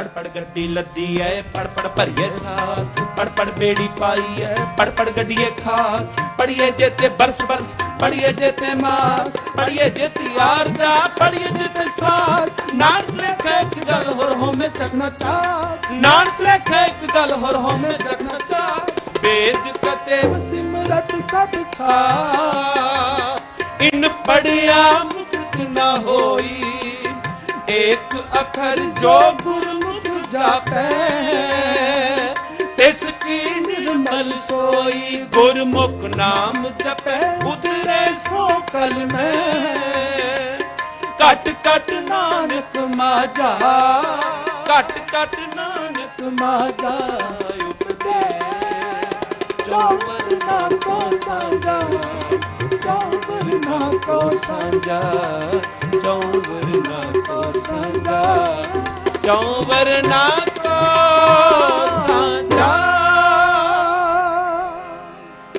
ਪੜ ਪੜ ਗੱਡੀ ਲੱਦੀ ਐ ਪੜ ਪੜ ਭਰੀਏ ਸਾਥ ਪੜ ਪੜ ਬੇੜੀ ਪਾਈ ਐ ਪੜ ਪੜ ਗੱਡੀਏ ਖਾਕ, ਪੜੀਏ ਜੇ ਤੇ ਬਰਸ ਬਰਸ, ਪੜੀਏ ਜੇ ਤੇ ਮਾਰ, ਪੜੀਏ ਜੇ ਤੇ ਯਾਰ ਦਾ, ਪੜੀਏ ਜੇ ਤੇ ਸਾਰ। ਨਾਨਕ ਲੇਖੇ ਇੱਕ ਗੱਲ ਹੋਰ ਹੋਵੇਂ ਚਕਨਾ ਚਾ ਨਾਨਕ ਲੇਖੇ ਇੱਕ ਗੱਲ ਹੋਰ ਹੋਵੇਂ ਚਕਨਾ ਚਾ ਵੇਦ ਕਤੇ ਸਿਮਰਤ ਸਭ ਸਾਥ। ਇਨ ਪੜਿਆ ਮੁਕਤ ਨਾ ਹੋਈ। ਇੱਕ ਅਖਰ ਜੋ ਜਾਪੈ। ਤਿਸ ਕੀ ਨਿਰਮਲ ਸੋਈ ਗੁਰਮੁਖ ਨਾਮ ਜਪੈ। ਉਧਰੇ ਸੋ ਕਲ ਮੈਂ। ਕਟ ਕਟ ਨਾਨਕ ਮਾਜਾ ਕਟ ਕਟ ਨਾਨਕ ਮਾਝਾ ਉਪਦੇ। ਚੌਵਰ ਨਾ ਕੋ ਸੰਗਾ ਚੌਵਰ ਨਾ ਕੋ ਸੰਗਾ ਚੌਵਰ ਨਾ ਕੋ ਸੰਗਾ ਚੌਵਰ ਨਾ